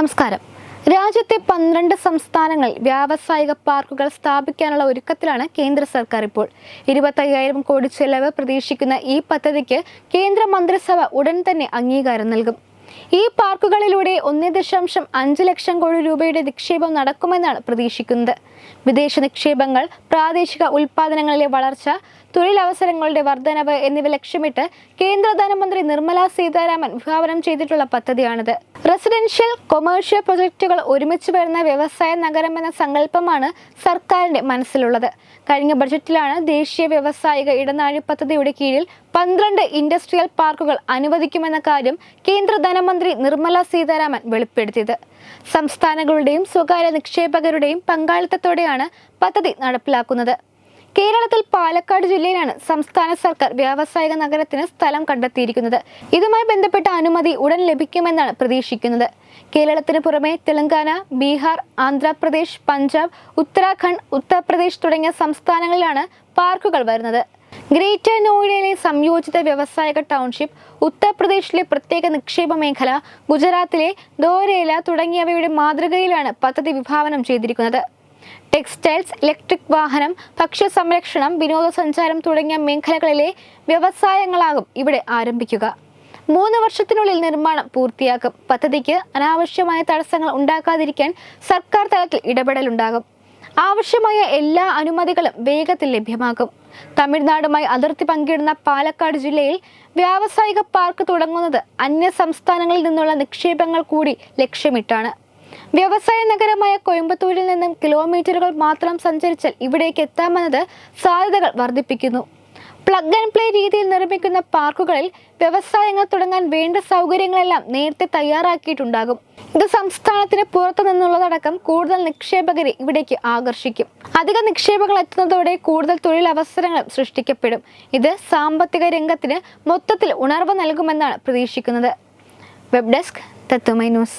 നമസ്കാരം രാജ്യത്തെ പന്ത്രണ്ട് സംസ്ഥാനങ്ങളിൽ വ്യാവസായിക പാർക്കുകൾ സ്ഥാപിക്കാനുള്ള ഒരുക്കത്തിലാണ് കേന്ദ്ര സർക്കാർ ഇപ്പോൾ ഇരുപത്തയ്യായിരം കോടി ചെലവ് പ്രതീക്ഷിക്കുന്ന ഈ പദ്ധതിക്ക് കേന്ദ്ര മന്ത്രിസഭ ഉടൻ തന്നെ അംഗീകാരം നൽകും ഈ പാർക്കുകളിലൂടെ ഒന്ന് ദശാംശം അഞ്ച് ലക്ഷം കോടി രൂപയുടെ നിക്ഷേപം നടക്കുമെന്നാണ് പ്രതീക്ഷിക്കുന്നത് വിദേശ നിക്ഷേപങ്ങൾ പ്രാദേശിക ഉൽപ്പാദനങ്ങളിലെ വളർച്ച തൊഴിലവസരങ്ങളുടെ വർധനവ് എന്നിവ ലക്ഷ്യമിട്ട് കേന്ദ്ര ധനമന്ത്രി നിർമ്മല സീതാരാമൻ വിഭാവനം ചെയ്തിട്ടുള്ള പദ്ധതിയാണിത് റെസിഡൻഷ്യൽ കൊമേഴ്ഷ്യൽ പ്രൊജക്ടുകൾ ഒരുമിച്ച് വരുന്ന വ്യവസായ നഗരം എന്ന സങ്കല്പമാണ് സർക്കാരിന്റെ മനസ്സിലുള്ളത് കഴിഞ്ഞ ബഡ്ജറ്റിലാണ് ദേശീയ വ്യവസായിക ഇടനാഴി പദ്ധതിയുടെ കീഴിൽ പന്ത്രണ്ട് ഇൻഡസ്ട്രിയൽ പാർക്കുകൾ അനുവദിക്കുമെന്ന കാര്യം കേന്ദ്ര ധനമന്ത്രി നിർമ്മല സീതാരാമൻ വെളിപ്പെടുത്തിയത് സംസ്ഥാനങ്ങളുടെയും സ്വകാര്യ നിക്ഷേപകരുടെയും പങ്കാളിത്തത്തോടെയാണ് പദ്ധതി നടപ്പിലാക്കുന്നത് കേരളത്തിൽ പാലക്കാട് ജില്ലയിലാണ് സംസ്ഥാന സർക്കാർ വ്യാവസായിക നഗരത്തിന് സ്ഥലം കണ്ടെത്തിയിരിക്കുന്നത് ഇതുമായി ബന്ധപ്പെട്ട അനുമതി ഉടൻ ലഭിക്കുമെന്നാണ് പ്രതീക്ഷിക്കുന്നത് കേരളത്തിന് പുറമെ തെലങ്കാന ബീഹാർ ആന്ധ്രാപ്രദേശ് പഞ്ചാബ് ഉത്തരാഖണ്ഡ് ഉത്തർപ്രദേശ് തുടങ്ങിയ സംസ്ഥാനങ്ങളിലാണ് പാർക്കുകൾ വരുന്നത് ഗ്രേറ്റർ നോയിഡയിലെ സംയോജിത വ്യവസായിക ടൗൺഷിപ്പ് ഉത്തർപ്രദേശിലെ പ്രത്യേക നിക്ഷേപ മേഖല ഗുജറാത്തിലെ ദോരേല തുടങ്ങിയവയുടെ മാതൃകയിലാണ് പദ്ധതി വിഭാവനം ചെയ്തിരിക്കുന്നത് ടെക്സ്റ്റൈൽസ് ഇലക്ട്രിക് വാഹനം ഭക്ഷ്യ സംരക്ഷണം വിനോദസഞ്ചാരം തുടങ്ങിയ മേഖലകളിലെ വ്യവസായങ്ങളാകും ഇവിടെ ആരംഭിക്കുക മൂന്ന് വർഷത്തിനുള്ളിൽ നിർമ്മാണം പൂർത്തിയാക്കും പദ്ധതിക്ക് അനാവശ്യമായ തടസ്സങ്ങൾ ഉണ്ടാക്കാതിരിക്കാൻ സർക്കാർ തലത്തിൽ ഇടപെടലുണ്ടാകും ആവശ്യമായ എല്ലാ അനുമതികളും വേഗത്തിൽ ലഭ്യമാകും തമിഴ്നാടുമായി അതിർത്തി പങ്കിടുന്ന പാലക്കാട് ജില്ലയിൽ വ്യാവസായിക പാർക്ക് തുടങ്ങുന്നത് അന്യ സംസ്ഥാനങ്ങളിൽ നിന്നുള്ള നിക്ഷേപങ്ങൾ കൂടി ലക്ഷ്യമിട്ടാണ് വ്യവസായ നഗരമായ കോയമ്പത്തൂരിൽ നിന്നും കിലോമീറ്ററുകൾ മാത്രം സഞ്ചരിച്ചാൽ ഇവിടേക്ക് എത്താമെന്നത് സാധ്യതകൾ വർദ്ധിപ്പിക്കുന്നു പ്ലഗ് ആൻഡ് പ്ലേ രീതിയിൽ നിർമ്മിക്കുന്ന പാർക്കുകളിൽ വ്യവസായങ്ങൾ തുടങ്ങാൻ വേണ്ട സൗകര്യങ്ങളെല്ലാം നേരത്തെ തയ്യാറാക്കിയിട്ടുണ്ടാകും ഇത് സംസ്ഥാനത്തിന് പുറത്തു നിന്നുള്ളതടക്കം കൂടുതൽ നിക്ഷേപകരെ ഇവിടേക്ക് ആകർഷിക്കും അധിക നിക്ഷേപങ്ങൾ എത്തുന്നതോടെ കൂടുതൽ തൊഴിലവസരങ്ങൾ സൃഷ്ടിക്കപ്പെടും ഇത് സാമ്പത്തിക രംഗത്തിന് മൊത്തത്തിൽ ഉണർവ് നൽകുമെന്നാണ് പ്രതീക്ഷിക്കുന്നത് വെബ് ഡെസ്ക് തത്തുമൈ news